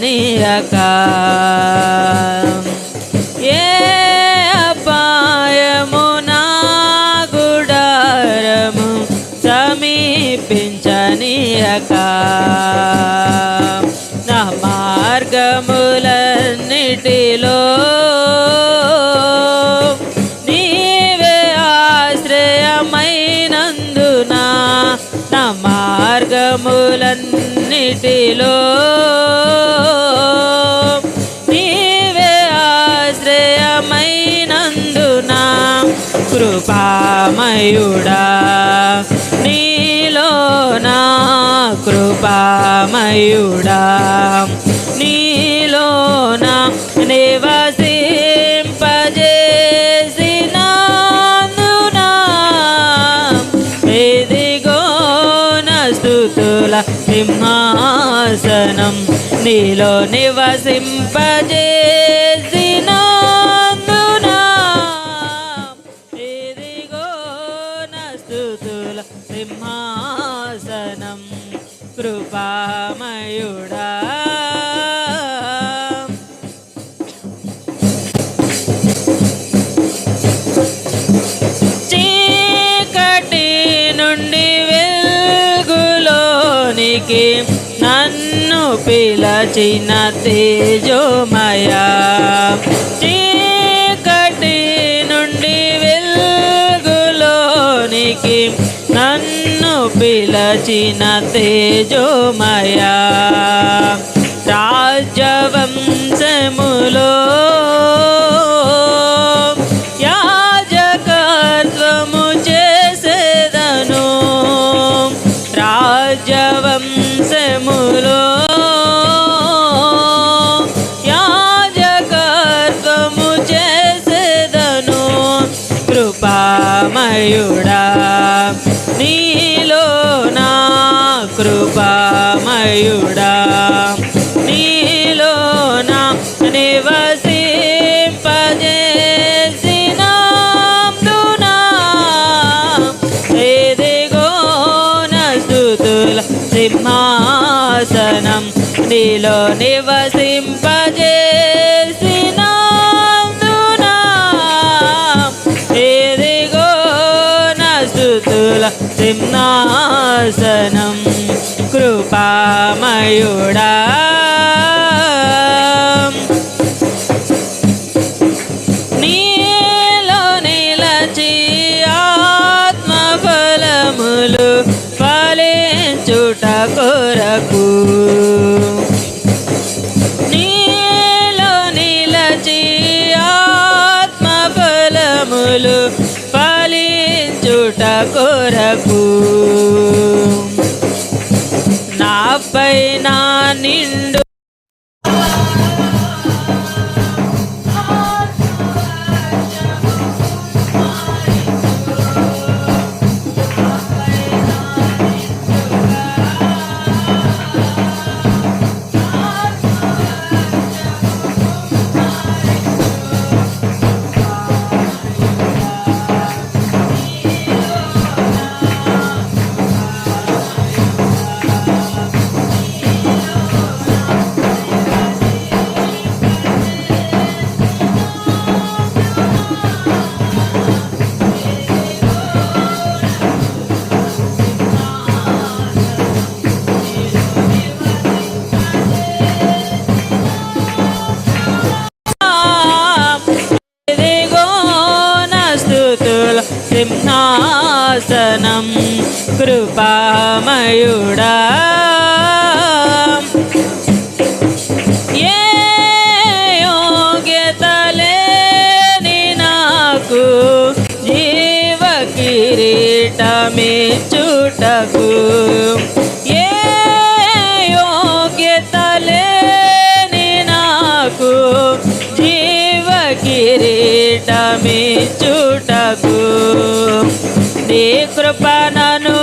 పించనీయక ఏ అపాయము నా గుడారము సమీపించనీయక నా మార్గములన్నిటిలో ఆశ్రయమైనందున? నా మార్గములన్నిటిలో కృపామయుడా నీలో నా కృపామయుడా నీలో నా నివసింపజేసినందునా ఇదిగో నా సింహాసనం నీలో నివసింపజే స్తుతుల సింహాసనం కృపామయుడా. చీకటి నుండి వెలుగులోనికి నన్ను పిలచిన తేజోమయా. చీ వెలుగులోనికి నన్ను పిలచిన తేజోమయా రాజవంశములో కృపామయుడా నీలో నా కృపామయుడా నీలో నా నివసింపజేసినందునా సింహాసనం నీలో నివసింపజే స్తుతుల సింహాసనం కృపామయుడా. నీలో నిలచి ఆత్మఫలములు ఫలించుట కొరకు. నీలో నిలచి ఆత్మఫలములు కొరకు. నాపై నా నిండు శాసనం కృపామయుడా. ఏ యోగ్యత లేని నాకు జీవ కిరీటమే చుటకు. ఏ జీవ కిరీటమే నీ కృప నన్ను